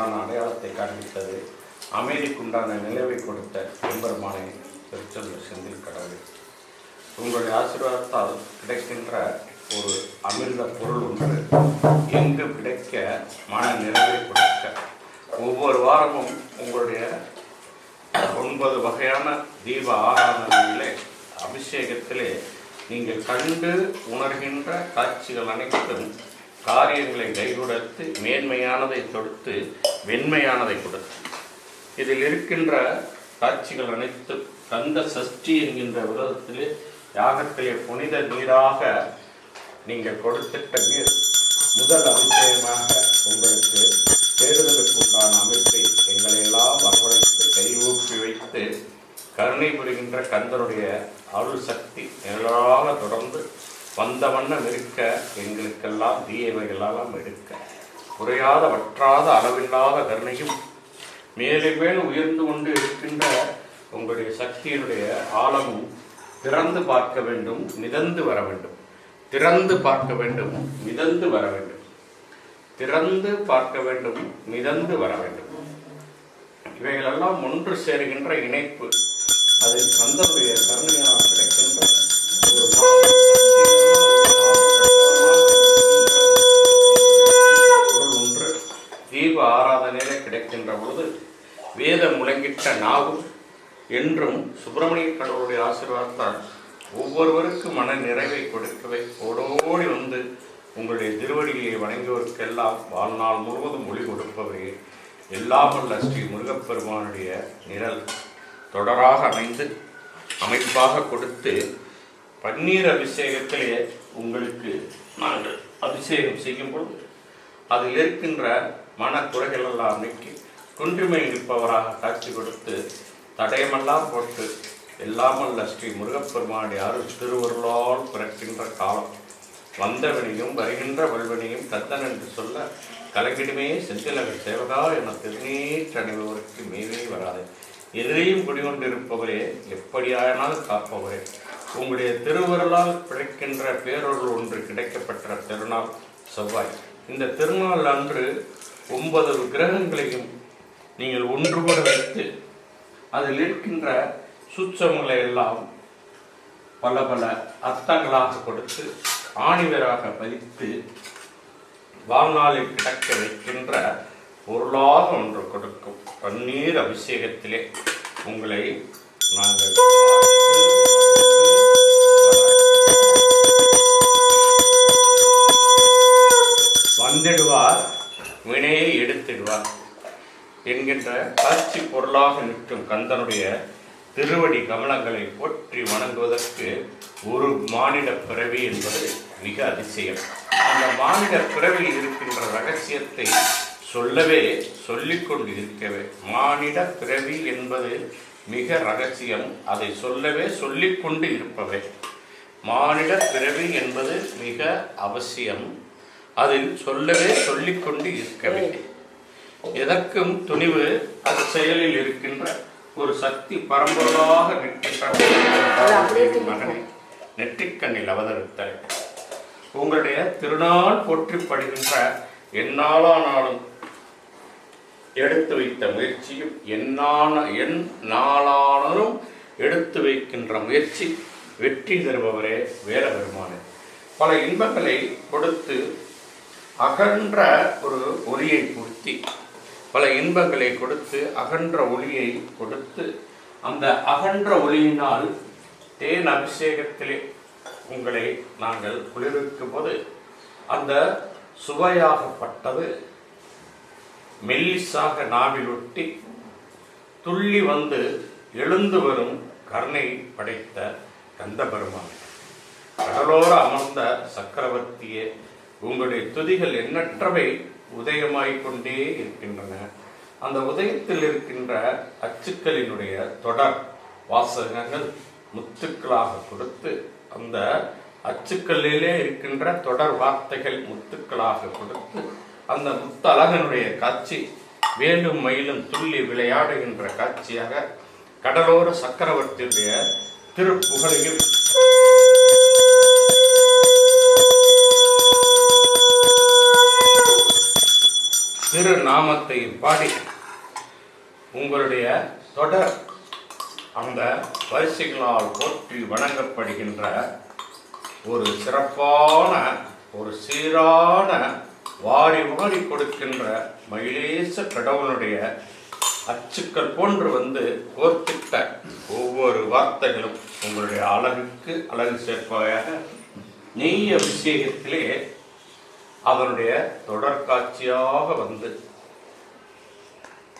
உண்டான அடையாளத்தை காண்பித்தது. அமைதிக்குண்டான நிலவை கொடுத்த எம்பெருமானை திருச்செந்தூர் செந்தில் கடவுள். உங்களுடைய ஆசீர்வாதத்தால் கிடைக்கின்ற ஒரு அமிர்த பொருள் ஒன்று எங்கு கிடைக்க மன நிறைவை கொடுக்க. ஒவ்வொரு வாரமும் உங்களுடைய ஒன்பது வகையான தீப ஆராதனையிலே அபிஷேகத்திலே நீங்கள் கண்டு உணர்கின்ற காட்சிகள் அனைத்தும் காரியங்களை கைகொடுத்து மேன்மையானதை தொடுத்து வெண்மையானதை கொடுத்து இதில் இருக்கின்ற காட்சிகள் அனைத்தும் கந்த சஷ்டி என்கின்ற விரதத்திலே யாகத்திலே புனித நீராக நீங்கள் கொடுத்திட்ட நீர். முதல் அபிஷேகமாக உங்களுக்கு தேடுதலுக்கு உண்டான அமைப்பை எங்களையெல்லாம் வரவழைத்து கையூப்பி வைத்து கருணை புரிகின்ற கந்தனுடைய அருள் சக்தி நிழலாக தொடர்ந்து வந்த வண்ணம் இருக்க எங்களுக்கெல்லாம் தீயவைகளெல்லாம் எடுக்க. குறையாத வற்றாத அளவில்லாத கருணையும் மேலே மேல் உயர்ந்து கொண்டு இருக்கின்ற உங்களுடைய சக்தியினுடைய ஆழமும் திறந்து பார்க்க வேண்டும் மிதந்து வர வேண்டும். திறந்து பார்க்க வேண்டும் மிதந்து வர வேண்டும். திறந்து பார்க்க வேண்டும் மிதந்து வர வேண்டும். இவைகளெல்லாம் ஒன்று சேருகின்ற இணைப்பு. அது கந்தனுடைய கருணையாக கிடைக்கின்ற ஒரு பொருள் ஒன்று தீப ஆராதனையில கிடைக்கின்ற பொழுது வேதம் முழங்கிட்ட நாவும் என்றும் சுப்பிரமணிய கடவுளுடைய ஆசீர்வாதத்தால் ஒவ்வொருவருக்கும் மன நிறைவை கொடுக்கவே ஓடோடி வந்து உங்களுடைய திருவடியை வணங்குவதற்கெல்லாம் வாழ்நாள் முழுவதும் ஒளி கொடுப்பவே எல்லாமல்ல ஸ்ரீ முருகப்பெருமானுடைய நிழல் தொடராக அமைந்து அமைப்பாக கொடுத்து பன்னீர் அபிஷேகத்திலே உங்களுக்கு நாங்கள் அபிஷேகம் செய்யும் பொழுது அதில் இருக்கின்ற மனக்குறைகள் எல்லாம் நீக்கி குன்றிமை நிற்பவராக காட்சி கொடுத்து தடயமெல்லாம் போட்டு எல்லாமல்ல ஸ்ரீ முருகப்பெருமானுடைய அருள் திருவருளால் பிறக்கின்ற காலம். வந்தவனையும் வருகின்ற வல்வனையும் தத்தன் என்று சொல்ல கலக்கிடுமே செந்திலகர் சேவகா என திருநீற்று அணிபவருக்கு மேலே வராது. எதிரையும் குடிகொண்டிருப்பவரே எப்படியானால் காப்பவரே. உங்களுடைய திருவருளால் பிழைக்கின்ற பேரொருள் ஒன்று கிடைக்கப்பெற்ற திருநாள் செவ்வாய். இந்த திருநாள் அன்று ஒன்பது கிரகங்களையும் நீங்கள் ஒன்று வைத்து அதில் இருக்கின்ற சுச்சங்களை எல்லாம் பல பல அர்த்தங்களாக கொடுத்து ஆணிவராக பதித்து வாழ்நாளில் கிடக்க வைக்கின்ற பொருளாக ஒன்று கொடுக்கும். பன்னீர் அபிஷேகத்திலே உங்களை நாங்கள் வந்திடுவார். வினையை எடுத்திடுவார். என்கின்ற காட்சி பொருளாக நிற்கும் கந்தனுடைய திருவடி கமலங்களை போற்றி வணங்குவதற்கு ஒரு மானிட பிறவி என்பது மிக அதிசயம். அந்த மானிட பிறவியில் இருக்கின்ற ரகசியத்தை சொல்லவே சொல்லிக்கொண்டு இருக்கவே மானிட பிறவி என்பது மிக ரகசியம். அதை சொல்லவே சொல்லிக்கொண்டு இருப்பவை. மானிட பிறவி என்பது மிக அவசியம். அதில் சொல்லவே சொல்லிக்கொண்டு இருக்கவே. எதற்கும் துணிவு அது செயலில் இருக்கின்ற ஒரு சக்தி பரம்பொருளாக நிற்கின்ற மகனை நெற்றிக்கண்ணில் அவதரித்தாய் உங்களுடைய திருநாள் போற்றிப்படுகின்ற எந்நாளானாலும் எடுத்து வைத்த முயற்சியும் என்னான என் நாளானாலும் எடுத்து வைக்கின்ற முயற்சி வெற்றி தருபவரே வேற பெருமானே பல இன்பங்களை கொடுத்து அகன்ற ஒரு ஒளியை பொருத்தி பல இன்பங்களை கொடுத்து அகன்ற ஒளியை கொடுத்து அந்த அகன்ற ஒளியினால் தேன் அபிஷேகத்திலே உங்களை நாங்கள் குளிர்விக்கும் போது அந்த சுவையாகப்பட்டது மெல்லிசாக நாவில் ஒட்டி துள்ளி வந்து எழுந்து வரும் கருணை படைத்த கந்த பெருமான் கடலோர அமர்ந்த சக்கரவர்த்தியே உங்களுடைய துதிகள் எண்ணற்றவை. உதயமாய்கொண்டே இருக்கின்றன. அந்த உதயத்தில் இருக்கின்ற அச்சுக்களினுடைய தொடர் வாசகங்கள் முத்துக்களாக கொடுத்து அந்த அச்சுக்களிலே இருக்கின்ற தொடர் வார்த்தைகள் முத்துக்களாக கொடுத்து அந்த முத்தழகனுடைய காட்சி வேலும் மயிலும் துள்ளி விளையாடுகின்ற காட்சியாக கடலோர சக்கரவர்த்தியுடைய திருப்புகழையும் திருநாமத்தை பாடி உங்களுடைய தொடர் அந்த வரிசைகளால் போற்றி வணங்கப்படுகின்ற ஒரு சிறப்பான ஒரு சீரான வாரி வாரி கொடுக்கின்ற மகிழேச கடவுளுடைய அச்சுக்கள் போன்று வந்து கோர்த்திட்ட ஒவ்வொரு வார்த்தைகளும் உங்களுடைய அழகுக்கு அழகு சேர்ப்பவையாக நெய் அபிஷேகத்திலே அதனுடைய தொடர்காட்சியாக வந்து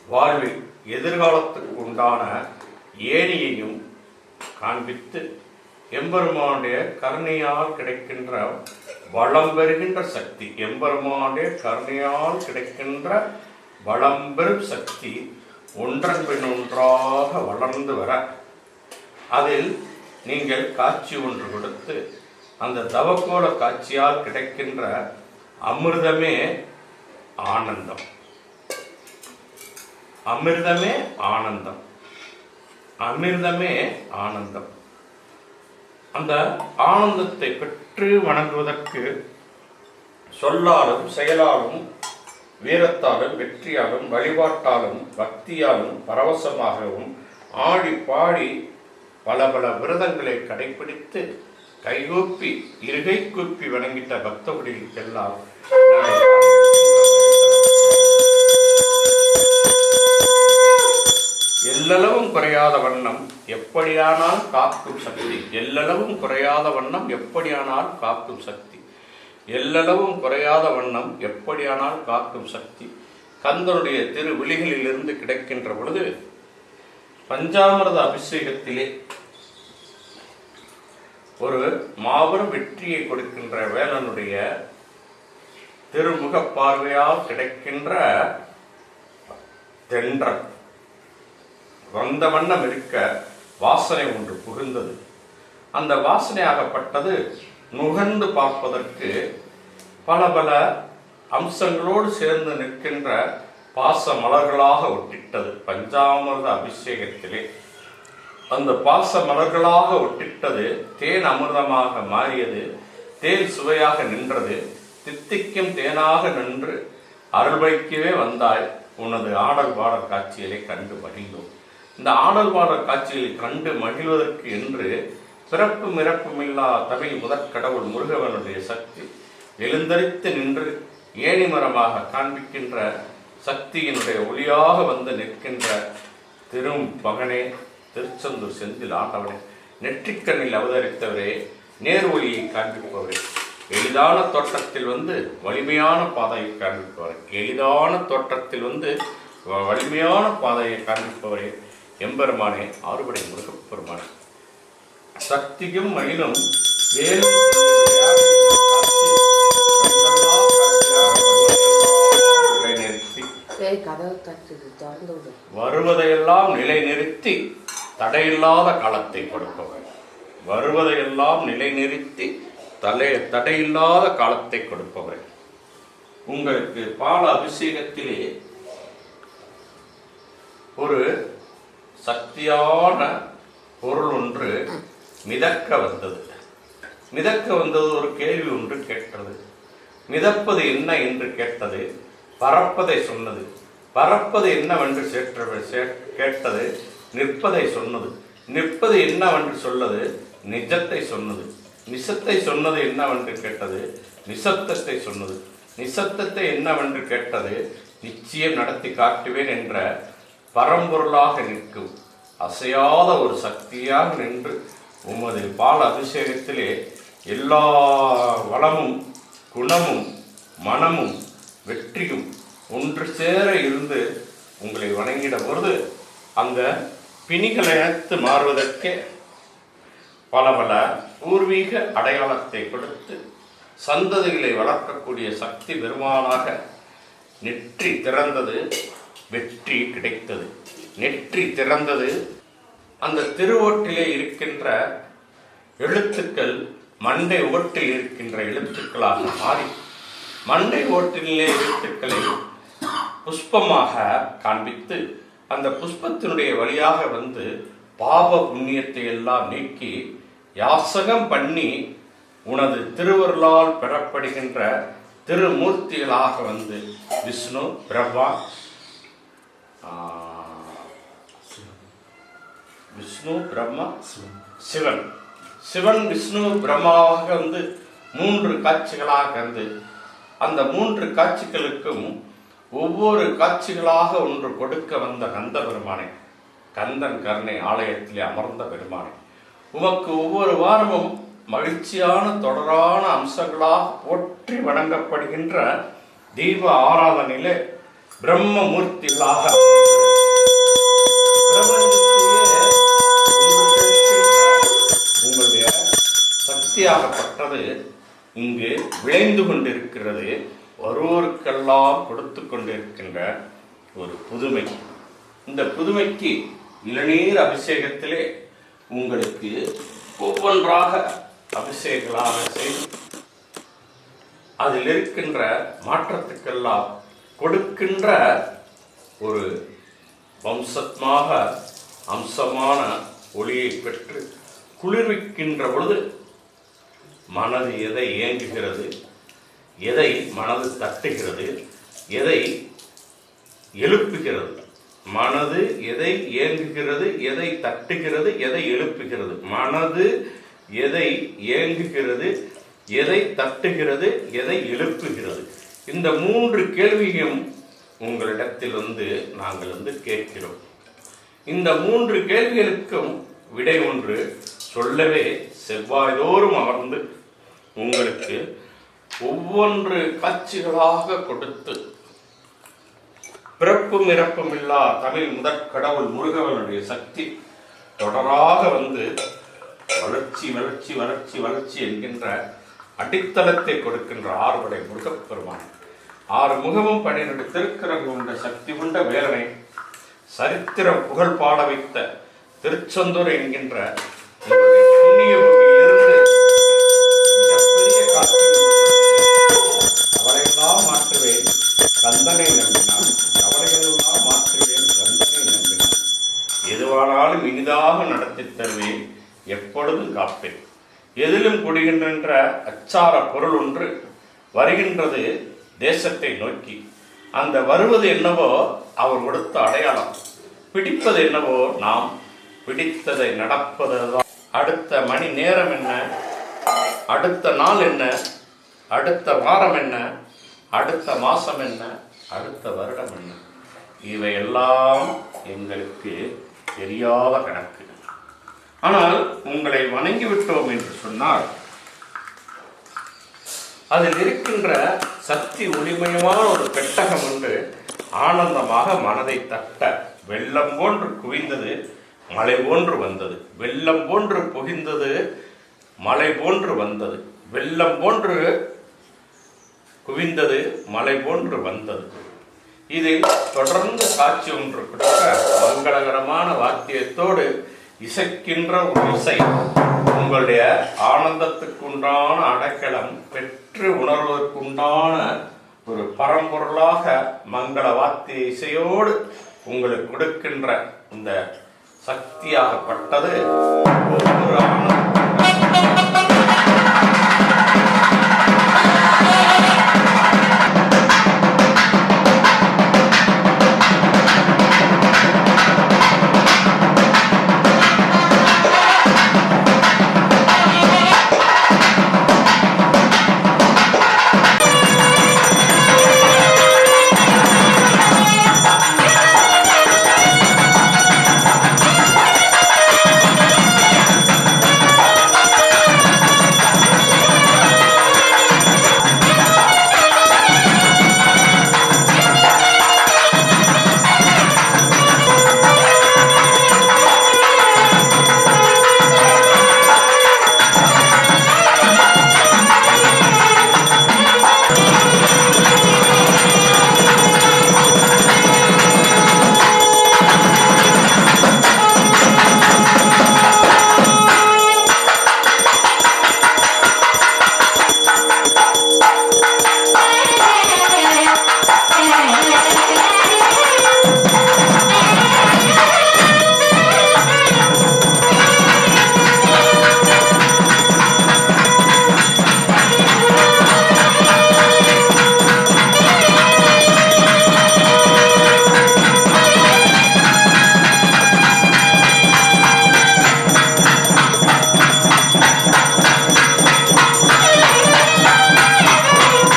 வாழ்வில் எதிர்காலத்துக்கு உண்டான ஏணியையும் காண்பித்து எம்பெருமானுடைய கருணையால் கிடைக்கின்ற வளம் பெறுகின்ற சக்தி எம்பெருமானுடைய கருணையால் கிடைக்கின்ற வளம் பெறும் சக்தி ஒன்றன் பின் ஒன்றாக வளர்ந்து வர அதில் நீங்கள் காட்சி ஒன்று கொடுத்து அந்த தவக்கோல காட்சியால் கிடைக்கின்ற அமிர்தமே ஆனந்தம். அமிர்தமே ஆனந்தம். அமிர்தமே ஆனந்தம். அந்த ஆனந்தத்தை பெற்று வணங்குவதற்கு சொல்லாலும் செயலாலும் வீரத்தாலும் வெற்றியாலும் வழிபாட்டாலும் பக்தியாலும் பரவசமாகவும் ஆடி பாடி பல பல விரதங்களை கடைபிடித்து கைகூப்பி இருகை கூப்பி வணங்கிட்ட பக்தகுடிகளுக்கெல்லாம் எல்லளவும் குறையாத வண்ணம் எப்படியானால் காக்கும் சக்தி. எல்லளவும் குறையாத வண்ணம் எப்படியானால் காக்கும் சக்தி. எல்லளவும் குறையாத வண்ணம் எப்படியானால் காக்கும் சக்தி. கந்தனுடைய திரு விழிகளிலிருந்து கிடைக்கின்ற பொழுது பஞ்சாமிரத அபிஷேகத்திலே ஒரு மாபெரும் வெற்றியை கொடுக்கின்ற வேலனுடைய திருமுக பார்வையால் கிடைக்கின்ற தென்றல். வந்த வண்ணம் இருக்க வாசனை ஒன்று புகுந்தது. அந்த வாசனையாகப்பட்டது நுகர்ந்து பார்ப்பதற்கு பல பல அம்சங்களோடு சேர்ந்து நிற்கின்ற பாச மலர்களாக ஒட்டிட்டது. பஞ்சாமிர்த அபிஷேகத்திலே. அந்த பாச மலர்களாக ஒட்டிட்டது தேன் அமிர்தமாக மாறியது தேன் சுவையாக நின்றது. தித்திக்கும் தேனாக நின்று அருள்வைக்கவே வந்தாய். உனது ஆடல் பாடல் காட்சிகளை கண்டு மகிழ்ந்தோம். இந்த ஆடல் பாடல் காட்சிகளை கண்டு மகிழ்வதற்கு என்று பிறப்பு மிறப்புமில்லா தமிழ் முதற் கடவுள் முருகவனுடைய சக்தி எழுந்தரித்து நின்று ஏணிமரமாக காண்பிக்கின்ற சக்தியினுடைய ஒளியாக வந்து நிற்கின்ற திரும் பகனே திருச்செந்தூர் செந்தில் ஆண்டவனே. நெற்றிக்கண்ணில் அவதரித்தவரே நேர் ஒளியை காண்பிப்பவரே. எளிதான தோற்றத்தில் வந்து வலிமையான பாதையை காண்பிப்பவரே. எளிதான தோற்றத்தில் வந்து வலிமையான பாதையை காண்பிப்பவரே எம்பெருமானே ஆறுபடை முருகப்பெருமானே சக்தியும் மயிலும் விடு. வருவதையெல்லாம் நிலைநிறுத்தி தடையில்லாத காலத்தை கொடுப்பவர். வருவதையெல்லாம் நிலைநிறுத்தி தலை தடையில்லாத காலத்தை கொடுப்பவர். உங்களுக்கு பால அபிஷேகத்திலே ஒரு சக்தியான பொருள் ஒன்று மிதக்க வந்தது. மிதக்க வந்தது ஒரு கேள்வி ஒன்று கேட்டது. மிதப்பது என்ன என்று கேட்டது. பறப்பதை சொன்னது. பறப்பது என்னவென்று சேற்ற கேட்டது. நிற்பதை சொன்னது. நிற்பது என்னவென்று சொல்லது. நிஜத்தை சொன்னது. நிசத்தை சொன்னது என்னவென்று கேட்டது? நிசப்தத்தை சொன்னது. நிசப்தத்தை என்னவென்று கேட்டது? நிச்சயம் நடத்தி காட்டுவேன் என்ற பரம்பொருளாக நிற்கும். அசையாத ஒரு சக்தியாக நின்று உமது பால் அபிஷேகத்திலே எல்லா வளமும் குணமும் மனமும் வெற்றியும் ஒன்று சேர இருந்து உங்களை வணங்கிட பொழுது அந்த பிணிகளை இணைத்து மாறுவதற்கே பல பல பூர்வீக அடையாளத்தை கொடுத்து சந்ததிகளை வளர்க்கக்கூடிய சக்தி பெருமானாக நெற்றி திறந்தது வெற்றி கிடைத்தது. நெற்றி திறந்தது அந்த திருவோட்டிலே இருக்கின்ற எழுத்துக்கள் மண்டை ஓட்டில் இருக்கின்ற எழுத்துக்களாக மாறி மண்டை ஓட்டிலே எழுத்துக்களை புஷ்பமாக காண்பித்து அந்த புஷ்பத்தினுடைய வழியாக வந்து பாப புண்ணியத்தை எல்லாம் நீக்கி யாசகம் பண்ணி உனது திருவருளால் பெறப்படுகின்ற திருமூர்த்திகளாக வந்து விஷ்ணு பிரம்மா விஷ்ணு பிரம்மா சிவன். சிவன் விஷ்ணு பிரம்மாவாக வந்து மூன்று காட்சிகளாக வந்து அந்த மூன்று காட்சிகளுக்கும் ஒவ்வொரு காட்சிகளாக ஒன்று கொடுக்க வந்த கந்த பெருமானை கந்தன் கருணை ஆலயத்திலே அமர்ந்த பெருமானை. உமக்கு ஒவ்வொரு வாரமும் மகிழ்ச்சியான தொடரான அம்சங்களாக போற்றி வணங்கப்படுகின்ற தீப ஆராதனையிலே பிரம்ம மூர்த்திகளாக உங்களுடைய சக்தியாகப்பட்டது இங்கு விளைந்து கொண்டிருக்கிறது. வருவோருக்கெல்லாம் கொடுத்து கொண்டிருக்கின்ற ஒரு புதுமை. இந்த புதுமைக்கு இளநீர் அபிஷேகத்திலே உங்களுக்கு ஒவ்வொன்றாக அபிஷேகங்களாக செய்து அதில் இருக்கின்ற மாற்றத்துக்கெல்லாம் கொடுக்கின்ற ஒரு வம்சத்மாக அம்சமான ஒளியை பெற்று குளிர்விக்கின்ற பொழுது மனது எதை ஏங்குகிறது எதை மனது தட்டுகிறது எதை எழுப்புகிறது? மனது எதை ஏங்குகிறது எதை தட்டுகிறது எதை எழுப்புகிறது? மனது எதை ஏங்குகிறது எதை தட்டுகிறது எதை எழுப்புகிறது? இந்த மூன்று கேள்வியும் உங்களிடத்தில் வந்து நாங்கள் வந்து கேட்கிறோம். இந்த மூன்று கேள்விகளுக்கும் விடை ஒன்று சொல்லவே செவ்வாய்தோறும் அமர்ந்து உங்களுக்கு ஒவ்வொன்று காட்சிகளாக கொடுத்து பிறப்பும் இறப்பும் இல்லா தமிழ் முதற் கடவுள் முருகவனுடைய சக்தி தொடராக வந்து வளர்ச்சி வளர்ச்சி வளர்ச்சி வளர்ச்சி என்கின்ற அடித்தளத்தை கொடுக்கின்ற ஆறுபடை முருகப்பெருமான். ஆறு முகமும் பன்னிரண்டு திருக்கரங்கள் கொண்ட சக்தி கொண்ட வேலனை சரித்திரம் புகழ் பாட வைத்த திருச்செந்தூர் என்கின்ற புண்ணிய எளிதாக நடத்தி தருவேன். எப்பொழுதும் காப்பேன். எதிலும் குடிகின்ற அச்சார பொருள் ஒன்று வருகின்றது தேசத்தை நோக்கி. அந்த வருவது என்னவோ அவர் கொடுத்த அடையாளம். பிடிப்பது என்னவோ நாம் பிடித்ததை நடப்பதுதான். அடுத்த மணி நேரம் என்ன? அடுத்த நாள் என்ன? அடுத்த வாரம் என்ன? அடுத்த மாசம் என்ன? அடுத்த வருடம் என்ன? இவையெல்லாம் எங்களுக்கு தெரியாத கணக்கு. ஆனால் உங்களை வணங்கி விட்டோம் என்று சொன்னால் அதில் இருக்கின்ற சக்தி ஒளிமயமான ஒரு பெட்டகம் ஒன்று ஆனந்தமாக மனதை தட்ட வெள்ளம் போன்று குவிந்தது மலை போன்று வந்தது. வெள்ளம் போன்று புகிந்தது மலை போன்று வந்தது. வெள்ளம் போன்று குவிந்தது மலை போன்று வந்தது. இதில் தொடர்ந்து காட்சி ஒன்று கொடுக்க மங்களகரமான வாத்தியத்தோடு இசைக்கின்ற ஒரு இசை. உங்களுடைய ஆனந்தத்துக்குண்டான அடைக்கலம் பெற்று உணர்வதற்குண்டான ஒரு பரம்பொருளாக மங்கள வாத்திய இசையோடு உங்களுக்கு கொடுக்கின்ற இந்த சக்தியாகப்பட்டது. ஒவ்வொரு ஆனந்த